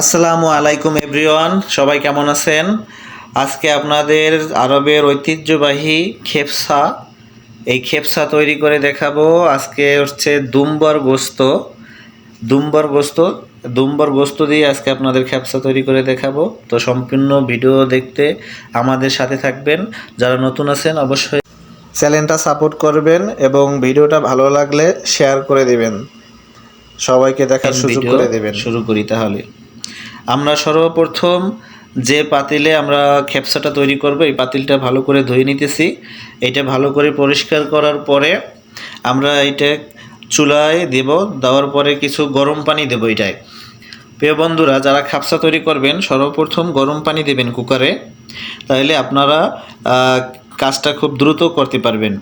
আসসালামু আলাইকুম এভরিওয়ান সবাই কেমন আছেন? আজকে আপনাদের আরবের ঐতিহ্যবাহী খেপসা। এই খেপসা তৈরি করে দেখাবো। আজকে হচ্ছে দুম্বর গোস্ত। দুম্বর গোস্ত দুম্বর গোস্ত দিয়ে আজকে আপনাদের খেপসা তৈরি করে দেখাবো। তো সম্পূর্ণ ভিডিও দেখতে আমাদের সাথে থাকবেন। যারা নতুন আছেন অবশ্যই চ্যানেলটা সাপোর্ট করবেন এবং ভিডিওটা ভালো লাগলে শেয়ার করে দেবেন। সবাইকে দেখার সুযোগ করে দেবেন। শুরু করি তাহলে। আমরা সর্বপ্রথম যে পাতিলে আমরা খেপসাটা তৈরি করব, এই পাতিলটা ভালো করে ধুয়ে নিতেছি। এটা ভালো করে পরিষ্কার করার পরে আমরা এটা চুলায় দেব, দেওয়ার পরে কিছু গরম পানি দেবো এটায়। প্রিয় বন্ধুরা, যারা খাপসা তৈরি করবেন, সর্বপ্রথম গরম পানি দেবেন কুকারে। তাহলে আপনারা কাজটা খুব দ্রুত করতে পারবেন।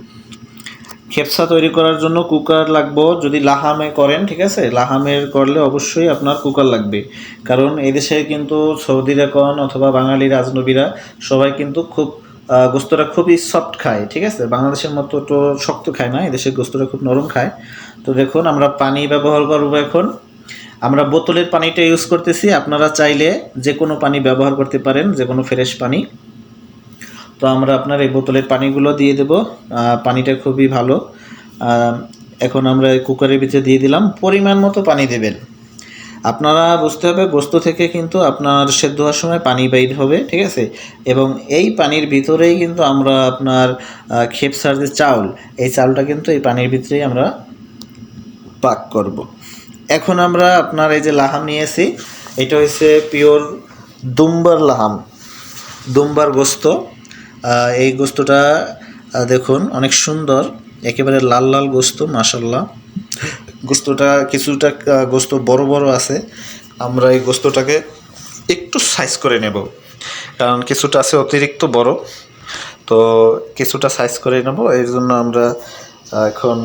খেপসা তৈরি করার জন্য কুকার লাগবো, যদি লাহামে করেন, ঠিক আছে? লাহামের করলে অবশ্যই আপনার কুকার লাগবে। কারণ এদেশে কিন্তু সৌদির এখন অথবা বাঙালি রাজনবীরা সবাই কিন্তু খুব গোস্তটা খুবই সফট খায়, ঠিক আছে? বাংলাদেশের মতো তো শক্ত খায় না এদেশের গোস্তটা খুব নরম খায়। তো দেখুন, আমরা পানি ব্যবহার করব এখন। আমরা বোতলের পানিটা ইউজ করতেছি। আপনারা চাইলে যে কোনো পানি ব্যবহার করতে পারেন যে কোনো ফ্রেশ পানি। তো আমরা আপনার এই বোতলের পানিগুলো দিয়ে দেব। পানিটা খুবই ভালো। এখন আমরা কুকারের ভিতরে দিয়ে দিলাম। পরিমাণ মতো পানি দেবেন। আপনারা বুঝতে হবে, গোস্ত থেকে কিন্তু আপনার সেদ্ধ হওয়ার সময় পানি বাইর হবে, ঠিক আছে? এবং এই পানির ভিতরেই কিন্তু আমরা আপনার খেপসার যে চাউল, এই চাউলটা কিন্তু এই পানির ভিতরেই আমরা পাক করব। এখন আমরা আপনার এই যে লাহাম নিয়েছি, এটা হচ্ছে পিওর দুম্বার লাহাম, দুম্বার গোস্ত। এই গোস্তটা দেখুন, অনেক সুন্দর। একেবারে লাল লাল গোস্ত মাসাল্লাহ গোস্তটা কিছুটা গোস্ত বড় বড় আছে। আমরা এই গোস্তটাকে একটু সাইজ করে নেব। কারণ কিছুটা আছে অতিরিক্ত বড়। তো কিছুটা সাইজ করে নেব। এর জন্য আমরা এখন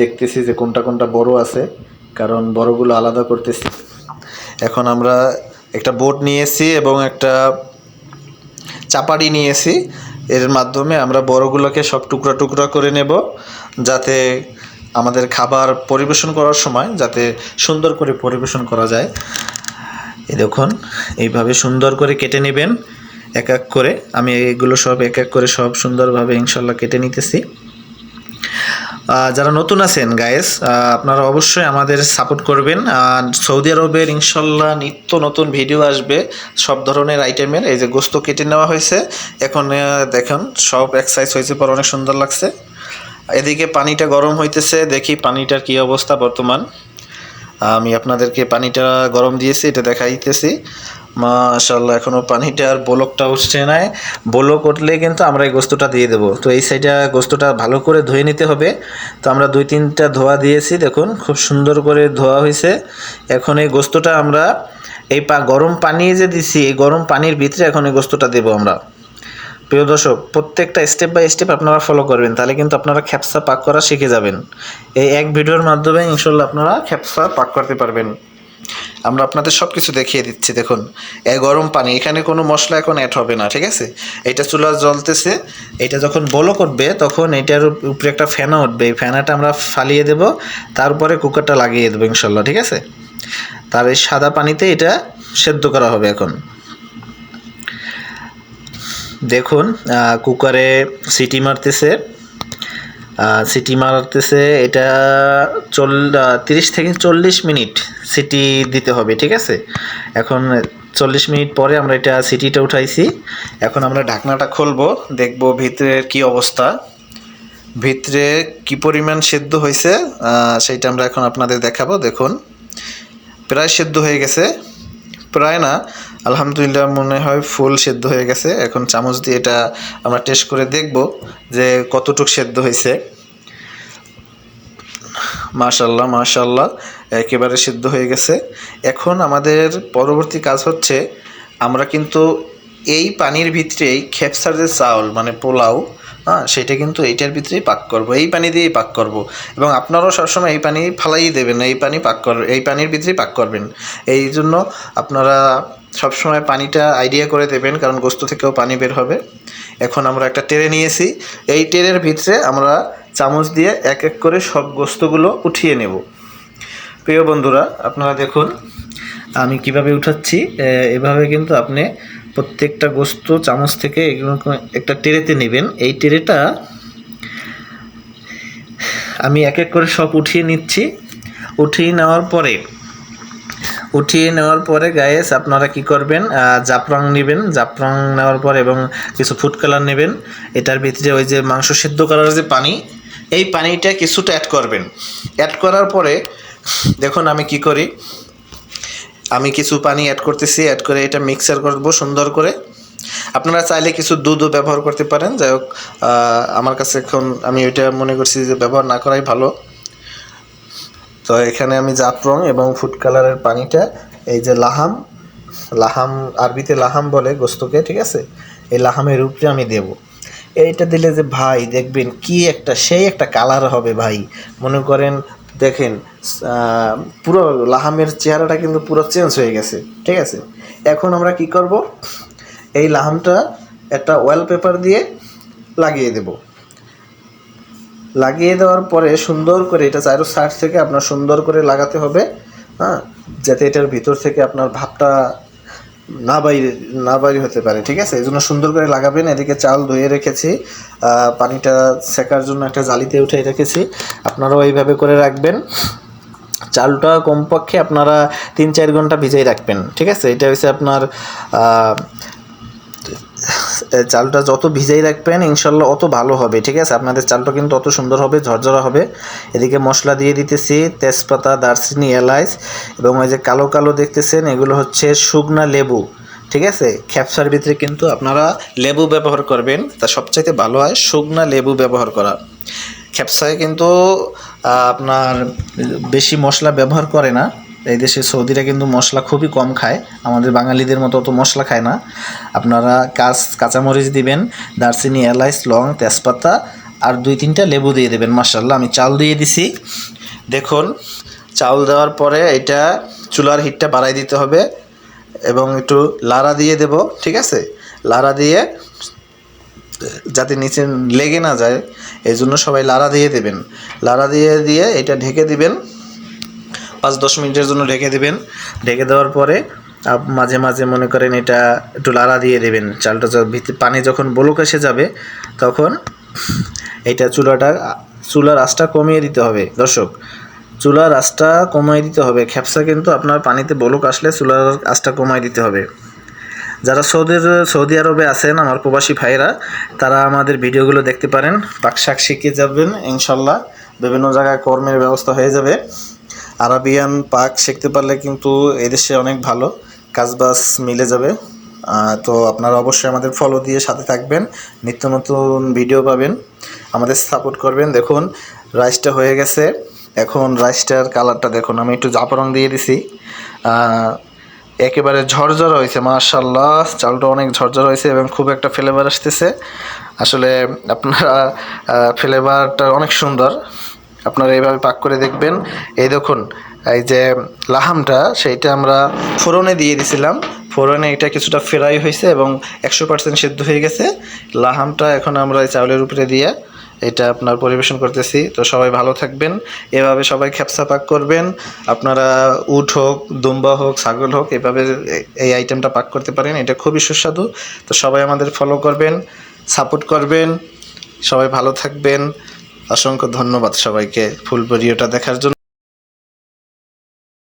দেখতেছি যে কোনটা কোনটা বড় আছে। কারণ বড়গুলো আলাদা করতেছি। এখন আমরা একটা বোট নিয়েছি এবং একটা চাপাড়ি নিয়েছি। এর মাধ্যমে আমরা বড়গুলোকে সব টুকরা টুকরা করে নেব, যাতে আমাদের খাবার পরিবেশন করার সময় যাতে সুন্দর করে পরিবেশন করা যায়। এই দেখুন, এইভাবে সুন্দর করে কেটে নেবেন, এক এক করে। আমি এগুলো সব এক এক করে সব সুন্দরভাবে ইনশাল্লাহ কেটে নিতেছি। যারা নতুন আছেন গায়েস আপনারা অবশ্যই আমাদের সাপোর্ট করবেন। আর সৌদি আরবের ইনশাল্লাহ নিত্য নতুন ভিডিও আসবে সব ধরনের আইটেমের এই যে গোস্ত কেটে নেওয়া হয়েছে, এখন দেখেন, সব এক্সাইজ হয়েছে, পর অনেক সুন্দর লাগছে। এদিকে পানিটা গরম হইতেছে, দেখি পানিটার কি অবস্থা বর্তমান। আমি আপনাদেরকে পানিটা গরম দিয়েছি, এটা দেখাইতেছি। মাশাল্লাহ পানিটা আর বোলকটা উঠছে নাই। বোলক উঠলে কিন্তু আমরা এই গোস্তটা দিয়ে দেবো। তো এই সাইডে গোস্তটা ভালো করে ধুয়ে নিতে হবে। তো আমরা দুই তিনটা ধোয়া দিয়েছি, দেখুন, খুব সুন্দর করে ধোয়া হয়েছে। এখন এই গোস্তটা আমরা, এই পা গরম পানি যে দিছি, এই গরম পানির ভিতরে এখন এই গোস্তটা দেবো আমরা। প্রিয় দর্শক, প্রত্যেকটা স্টেপ বাই স্টেপ আপনারা ফলো করবেন, তাহলে কিন্তু আপনারা খ্যাপসা পাক করা শিখে যাবেন। এই এক ভিডিওর মাধ্যমে ইনশাল্লাহ আপনারা খ্যাপসা পাক করতে পারবেন। আমরা আপনাদের সব কিছু দেখিয়ে দিচ্ছি, দেখুন। এই গরম পানি, এখানে কোনো মশলা এখন অ্যাড হবে না, ঠিক আছে? এটা চুলা জ্বলতেছে, এটা যখন বলো করবে, তখন এটার উপরে একটা ফ্যানা উঠবে। এই ফ্যানাটা আমরা ফালিয়ে দেব, তারপরে কুকারটা লাগিয়ে দেবো ইনশাল্লাহ ঠিক আছে? তার এই সাদা পানিতে এটা সেদ্ধ করা হবে এখন। দেখুন কুকারে সিটি মারতেছে। সিটি মারতেছে, এটা চল তিরিশ থেকে চল্লিশ মিনিট সিটি দিতে হবে, ঠিক আছে? এখন চল্লিশ মিনিট পরে আমরা এটা সিটিটা উঠাইছি। এখন আমরা ঢাকনাটা খুলবো, দেখব ভিতরের কি অবস্থা। ভিতরে কি পরিমাণ সেদ্ধ হয়েছে সেইটা আমরা এখন আপনাদের দেখাবো, দেখুন। প্রায় সেদ্ধ হয়ে গেছে। প্রায় না। আলহামদুলিল্লাহ মনে হয় ফুল সেদ্ধ হয়ে গেছে। এখন চামচ দিয়ে এটা আমরা টেস্ট করে দেখব যে কতটুক সেদ্ধ হয়েছে। মাশাল্লাহ মাশাল্লাহ একেবারে সিদ্ধ হয়ে গেছে। এখন আমাদের পরবর্তী কাজ হচ্ছে, আমরা কিন্তু এই পানির ভিতরেই খেপসার যে চাউল মানে পোলাও হ্যাঁ সেটা কিন্তু এইটার ভিতরেই পাক করব, এই পানি দিয়েই পাক করব। এবং আপনারাও সবসময় এই পানি ফালাই দেবেন, এই পানি পাক কর, এই পানির ভিতরেই পাক করবেন। এই জন্য আপনারা সবসময় পানিটা আইডিয়া করে দেবেন, কারণ গোস্ত থেকেও পানি বের হবে। এখন আমরা একটা টেরে নিয়েছি, এই টেরের ভিতরে আমরা চামচ দিয়ে এক এক করে সব গোস্তগুলো উঠিয়ে নেব। প্রিয় বন্ধুরা, আপনারা দেখুন, আমি কীভাবে উঠাচ্ছি এভাবে কিন্তু আপনি প্রত্যেকটা গোস্ত চামচ থেকে এগুলো একটা টেরেতে নেবেন। এই টেরেটা আমি এক এক করে সব উঠিয়ে নিচ্ছি। উঠিয়ে নেওয়ার পরে, উঠিয়ে নেওয়ার পরে গায়েস আপনারা কি করবেন জাফরাং নেবেন। জাফরাং নেওয়ার পর এবং কিছু ফুড কালার নেবেন। এটার ভিতরে ওই যে মাংস সিদ্ধ করার যে পানি, এই পানিটা কিছুটা অ্যাড করবেন। অ্যাড করার পরে, দেখুন আমি কি করি। আমি কিছু পানি অ্যাড করতেছি অ্যাড করে এটা মিক্সার করব সুন্দর করে। আপনারা চাইলে কিছু দুধও ব্যবহার করতে পারেন। যাই হোক আমার কাছে এখন আমি ওইটা মনে করছি যে ব্যবহার না করাই ভালো। তো এখানে আমি জাফরং এবং ফুড কালারের পানিটা, এই যে লাহাম লাহাম আরবিতে লাহাম বলে গোস্তকে, ঠিক আছে? এই লাহামের উপরে আমি দেব। এইটা দিলে যে ভাই দেখবেন কি একটা, সেই একটা কালার হবে ভাই। মনে করেন দেখেন পুরো লাহামের চেহারাটা কিন্তু পুরো চেঞ্জ হয়ে গেছে, ঠিক আছে? এখন আমরা কি করব? এই লাহামটা একটা ওয়েল পেপার দিয়ে লাগিয়ে দেব। লাগিয়ে দেওয়ার পরে সুন্দর করে এটা চারো সাইড থেকে আপনার সুন্দর করে লাগাতে হবে হ্যাঁ? যাতে এটার ভিতর থেকে আপনার ভাবটা না বাইরে না বাইরে হতে পারে, ঠিক আছে? এই জন্য সুন্দর করে লাগাবেন, এদিকে চাল ধুয়ে রেখেছি পানিটা সেকার জন্য একটা জালিতে উঠে রেখেছি, আপনারাও এইভাবে করে রাখবেন। চালটা কমপক্ষে আপনারা তিন চার ঘণ্টা ভিজাই রাখবেন, ঠিক আছে? এটা হচ্ছে আপনার চালটা যত ভিজাই রাখবেন, ইনশাল্লাহ অত ভালো হবে, ঠিক আছে? আপনাদের চালটা কিন্তু অত সুন্দর হবে, ঝরঝরা হবে। এদিকে মশলা দিয়ে দিতেছি, তেজপাতা, দারচিনি এলাচ এবং ওই যে কালো কালো দেখতেছেন, এগুলো হচ্ছে শুকনা লেবু, ঠিক আছে? খ্যাপসার ভিতরে কিন্তু আপনারা লেবু ব্যবহার করবেন, তা সবচাইতে ভালো হয় শুকনা লেবু ব্যবহার করা। খ্যাপসায় কিন্তু আপনার বেশি মশলা ব্যবহার করে না এই দেশে সৌদিরা কিন্তু মশলা খুবই কম খায়। আমাদের বাঙালিদের মতো অত মশলা খায় না। আপনারা কাঁচ কাঁচামরিচ দিবেন, দারচিনি, এলাচ, লং, তেজপাতা আর দুই তিনটা লেবু দিয়ে দেবেন মার্শাল্লাহ আমি চাল দিয়ে দিছি। দেখুন, চাল দেওয়ার পরে এটা চুলার হিটটা বাড়াই দিতে হবে এবং একটু লাড়া দিয়ে দেব, ঠিক আছে? লাড়া দিয়ে যাতে নিচে লেগে না যায় এই জন্য সবাই লাড়া দিয়ে দেবেন। লাড়া দিয়ে দিয়ে এটা ঢেকে দিবেন। পাঁচ দশ মিনিটের জন্য ঢেকে দেবেন। ঢেকে দেওয়ার পরে মাঝে মাঝে মনে করেন এটা একটু লাড়া দিয়ে দেবেন। চালটা পানি যখন বলক এসে যাবে, তখন এটা চুলাটা, চুলার আঁচটা কমিয়ে দিতে হবে। দর্শক, চুলার আঁচটা কমিয়ে দিতে হবে। খ্যাপসা কিন্তু আপনার পানিতে বলক আসলে চুলার আঁচটা কমায় দিতে হবে। যারা সৌদির সৌদি আরবে আছেন, আমার প্রবাসী ভাইরা তারা আমাদের ভিডিওগুলো দেখতে পারেন। পাক শাক শিখে যাবেন, ইনশাল্লাহ। বিভিন্ন জায়গায় কর্মের ব্যবস্থা হয়ে যাবে। আরাবিয়ান পাক শিখতে পারলে কিন্তু এদেশে অনেক ভালো কাজবাজ মিলে যাবে। তো আপনারা অবশ্যই আমাদের ফলো দিয়ে সাথে থাকবেন, নিত্য নতুন ভিডিও পাবেন, আমাদের সাপোর্ট করবেন। দেখুন রাইসটা হয়ে গেছে। এখন রাইসটার কালারটা দেখুন, আমি একটু জাফরং দিয়ে দিছি। একেবারে ঝরঝর হয়েছে মাশাল্লাহ চালটা অনেক ঝরঝর হয়েছে এবং খুব একটা ফ্লেভার আসতেছে। আসলে আপনারা ফ্লেভারটা অনেক সুন্দর। আপনারা এইভাবে পাক করে দেখবেন। এই দেখুন, এই যে লাহামটা, সেইটা আমরা ফোড়নে দিয়ে দিছিলাম। ফোড়নে এটা কিছুটা ফ্রাই হয়েছে এবং একশো পার্সেন্ট সেদ্ধ হয়ে গেছে। লাহামটা এখন আমরা এই চাউলের উপরে দিয়ে এটা আপনার পরিবেশন করতেছি। তো সবাই ভালো থাকবেন। এভাবে সবাই খ্যাপসা পাক করবেন। আপনারা উট হোক, দুম্বা হোক, ছাগল হোক, এভাবে এই আইটেমটা পাক করতে পারেন। এটা খুবই সুস্বাদু। তো সবাই আমাদের ফলো করবেন সাপোর্ট করবেন। সবাই ভালো থাকবেন। অসংখ্য ধন্যবাদ সবাইকে ফুল ভিডিওটা দেখার জন্য।